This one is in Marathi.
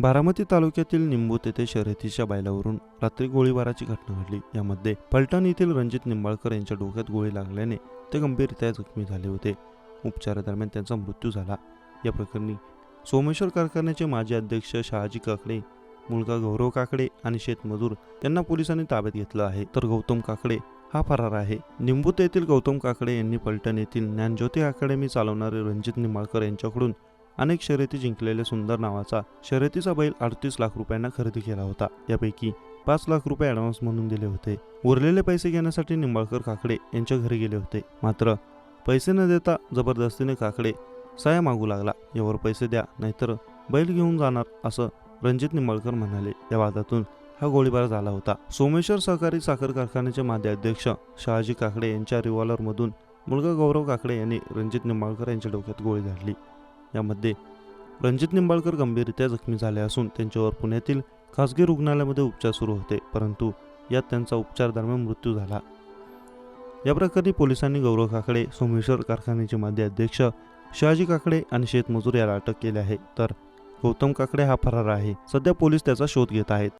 बारामती तालुक्यातील निंबूत येथे शर्यतीच्या बायलावरून रात्री गोळीबाराची घटना घडली. यामध्ये पलटण येथील रणजित निंबाळकर यांच्या डोक्यात गोळी लागल्याने ते गंभीररित्या जखमी झाले होते. उपचारादरम्यान त्यांचा मृत्यू झाला. या प्रकरणी सोमेश्वर कारखान्याचे माजी अध्यक्ष शहाजी काकडे मुलगा गौरव काकडे आणि शेतमजूर यांना पोलिसांनी ताब्यात घेतलं आहे. तर गौतम काकडे हा फरार आहे. निंबूत येथील गौतम काकडे यांनी पलटण येथील ज्ञानज्योती अकॅडमी चालवणारे रणजित निंबाळकर यांच्याकडून अनेक शर्यती जिंकलेल्या सुंदर नावाचा शर्यतीचा बैल अडतीस लाख रुपयांना खरेदी केला होता. यापैकी पाच लाख रुपये ॲडव्हान्स म्हणून दिले होते. उरलेले पैसे घेण्यासाठी निंबाळकर काकडे यांच्या घरी गेले होते. मात्र पैसे न देता जबरदस्तीने काकडे साया मागू लागला. यावर पैसे द्या नाहीतर बैल घेऊन जाणार असं रणजित निंबाळकर म्हणाले. या वादातून हा गोळीबार झाला होता. सोमेश्वर सहकारी साखर कारखान्याचे माजी अध्यक्ष शहाजी काकडे यांच्या रिव्हॉल्वरमधून मुलगा गौरव काकडे यांनी रणजित निंबाळकर यांच्या डोक्यात गोळी झाडली. यामध्ये रणजित निंबाळकर गंभीररित्या जखमी झाले असून त्यांच्यावर पुण्यातील खासगी रुग्णालयामध्ये उपचार सुरू होते परंतु यात त्यांचा उपचार दरम्यान मृत्यू झाला. या प्रकरणी पोलिसांनी गौरव काकडे सोमेश्वर कारखान्याचे माजी अध्यक्ष शहाजी काकडे आणि शेतमजूर याला अटक केली आहे. तर गौतम काकडे हा फरार आहे. सध्या पोलीस त्याचा शोध घेत आहेत.